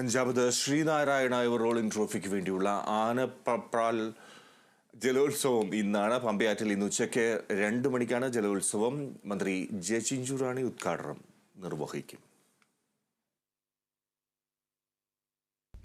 അഞ്ചാമത് ശ്രീനാരായണ റോളിംഗ് ട്രോഫിക്ക് വേണ്ടിയുള്ള ആനപ്രാൽ ജലോത്സവം ഇന്നാണ്. പമ്പയാറ്റിൽ ഇന്ന് ഉച്ചയ്ക്ക് രണ്ട് മണിക്കാണ് ജലോത്സവം. മന്ത്രി ജെ ചിഞ്ചുറാണി ഉദ്ഘാടനം നിർവഹിക്കും.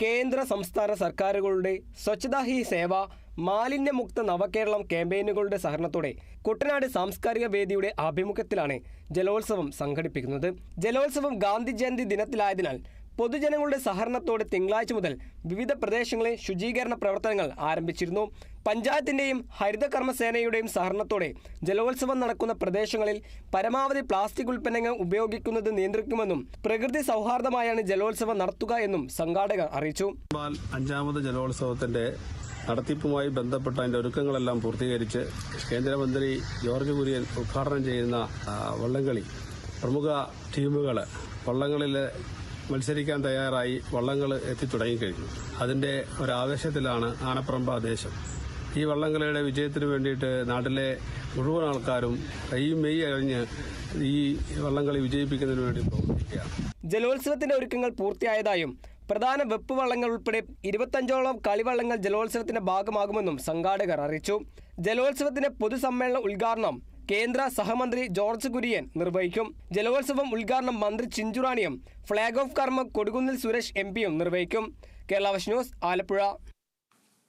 കേന്ദ്ര സംസ്ഥാന സർക്കാരുകളുടെ സ്വച്ഛതാ ഹി സേവ മാലിന്യമുക്ത നവകേരളം ക്യാമ്പയിനുകളുടെ സഹകരണത്തോടെ കുട്ടനാട് സാംസ്കാരിക വേദിയുടെ ആഭിമുഖ്യത്തിലാണ് ജലോത്സവം സംഘടിപ്പിക്കുന്നത്. ജലോത്സവം ഗാന്ധി ജയന്തി ദിനത്തിലായതിനാൽ പൊതുജനങ്ങളുടെ സഹകരണത്തോടെ തിങ്കളാഴ്ച മുതൽ വിവിധ പ്രദേശങ്ങളിൽ ശുചീകരണ പ്രവർത്തനങ്ങൾ ആരംഭിച്ചിരുന്നു. പഞ്ചായത്തിന്റെയും ഹരിതകർമ്മസേനയുടെയും സഹകരണത്തോടെ ജലോത്സവം നടക്കുന്ന പ്രദേശങ്ങളിൽ പരമാവധി പ്ലാസ്റ്റിക് ഉൽപ്പന്നങ്ങൾ ഉപയോഗിക്കുന്നത് നിയന്ത്രിക്കുമെന്നും പ്രകൃതി സൗഹാർദ്ദമായാണ് ജലോത്സവം നടത്തുക എന്നും സംഘാടകർ അറിയിച്ചു. അഞ്ചാമത് ജലോത്സവത്തിന്റെ നടത്തിപ്പുമായി ബന്ധപ്പെട്ട അതിന്റെ ഒരുക്കങ്ങളെല്ലാം പൂർത്തീകരിച്ച് കേന്ദ്രമന്ത്രി ജോർജ് കുര്യൻ ഉദ്ഘാടനം ചെയ്യുന്ന വള്ളംകളി പ്രമുഖ ടീമുകൾ വള്ളങ്ങളിൽ മത്സരിക്കാൻ തയ്യാറായി വള്ളങ്ങൾ എത്തിത്തുടങ്ങിക്കഴിഞ്ഞു അതിന്റെ ഒരാവേശത്തിലാണ് ആനപ്പറമ്പ ദേശം. ഈ വള്ളംകളിയുടെ വിജയത്തിന് വേണ്ടിയിട്ട് നാട്ടിലെ മുഴുവൻ ആൾക്കാരും കൈയും മെയ് അഴിഞ്ഞ് ഈ വള്ളംകളി വിജയിപ്പിക്കുന്നതിന് വേണ്ടി ജലോത്സവത്തിന്റെ ഒരുക്കങ്ങൾ പൂർത്തിയായതായും പ്രധാന വെപ്പ് വള്ളങ്ങൾ ഉൾപ്പെടെ ഇരുപത്തഞ്ചോളം കളിവള്ളങ്ങൾ ജലോത്സവത്തിന്റെ ഭാഗമാകുമെന്നും സംഘാടകർ അറിയിച്ചു. ജലോത്സവത്തിന്റെ പൊതുസമ്മേളന ഉദ്ഘാടനം കേന്ദ്ര സഹമന്ത്രി ജോർജ് കുര്യൻ നിർവഹിക്കും. ജലോത്സവം ഉദ്ഘാടനം മന്ത്രി ചിഞ്ചുറാണിയും ഫ്ളാഗ് ഓഫ് കർമ്മ കൊടുകുന്നിൽ സുരേഷ് എം നിർവഹിക്കും. കേരള ന്യൂസ് ആലപ്പുഴ.